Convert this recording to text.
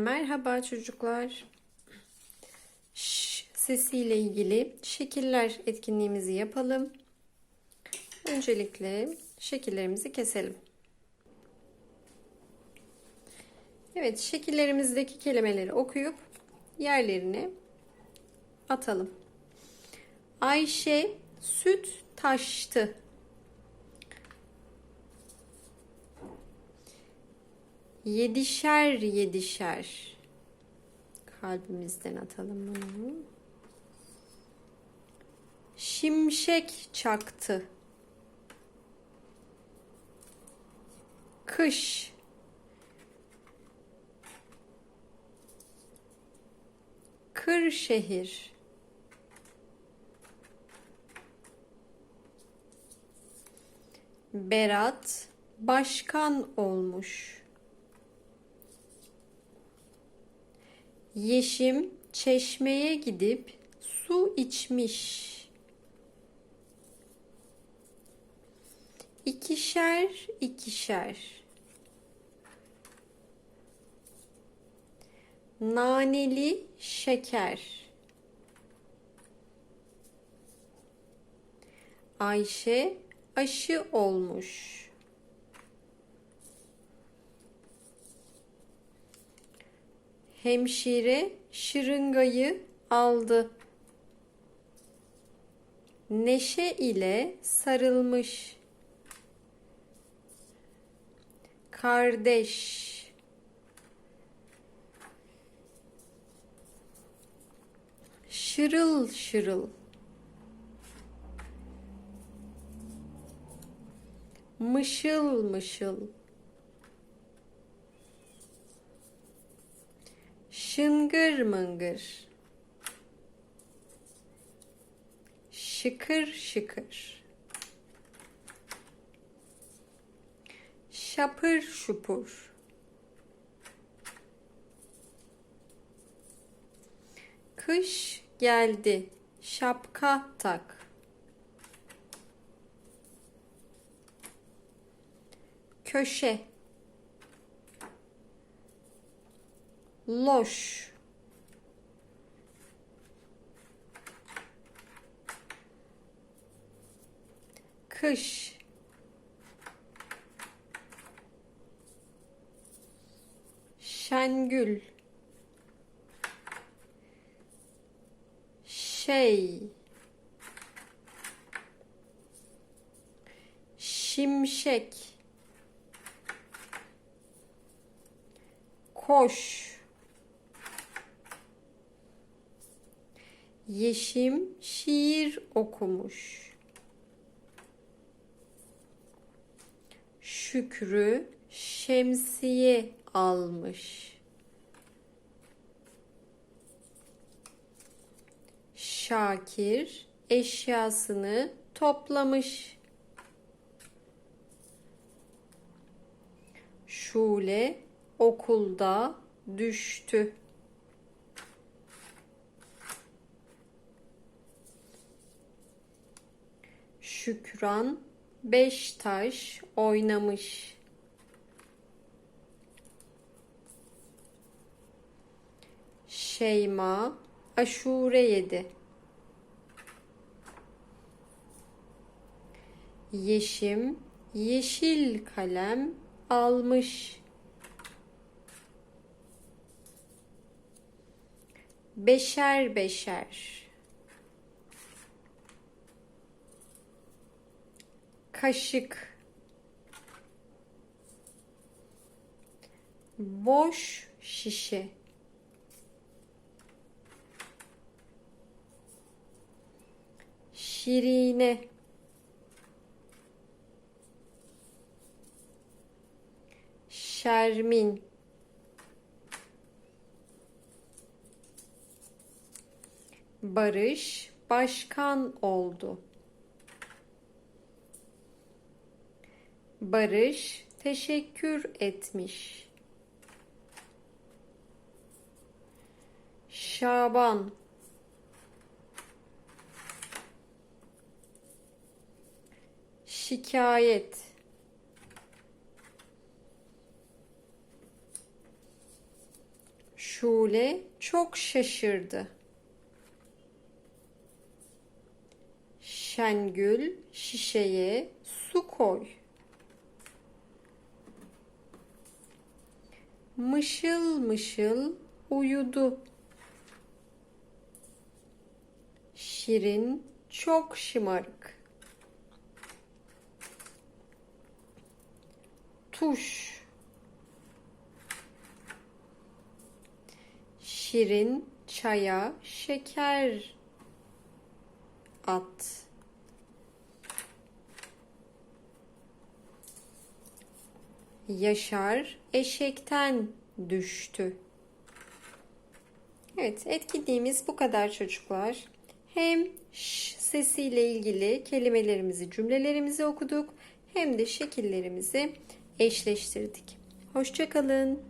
Merhaba çocuklar. Sesiyle ilgili şekiller etkinliğimizi yapalım. Öncelikle şekillerimizi keselim. Evet, şekillerimizdeki kelimeleri okuyup yerlerine atalım. Ayşe süt taştı. Yedişer yedişer. Kalbimizden atalım bunu. Şimşek çaktı. Kış. Kırşehir. Berat başkan olmuş. Yeşim çeşmeye gidip su içmiş. İkişer ikişer. Naneli şeker. Ayşe aşı olmuş. Hemşire şırıngayı aldı. Neşe ile sarılmış. Kardeş. Şırıl şırıl. Mışıl mışıl. Şıngır mıngır. Şıkır şıkır. Şapır şupur. Kış geldi. Şapka tak. Köşe. Loş. Kış. Şengül. Şey. Şimşek. Koş. Yeşim şiir okumuş. Şükrü şemsiye almış. Şakir eşyasını toplamış. Şule okulda düştü. Şükran beş taş oynamış. Şeyma aşure yedi. Yeşim yeşil kalem almış. Beşer beşer. Kaşık. Boş şişe. Şirine. Şermin. Barış başkan oldu. Barış teşekkür etmiş. Şaban şikayet Makbule çok şaşırdı. Şengül şişeye su koy. Mışıl mışıl uyudu. Şirin çok şımarık. Tuş. Şirin çaya şeker at. Yaşar eşekten düştü. Evet, etkinliğimiz bu kadar çocuklar. Hem ş sesiyle ilgili kelimelerimizi, cümlelerimizi okuduk hem de şekillerimizi eşleştirdik. Hoşçakalın.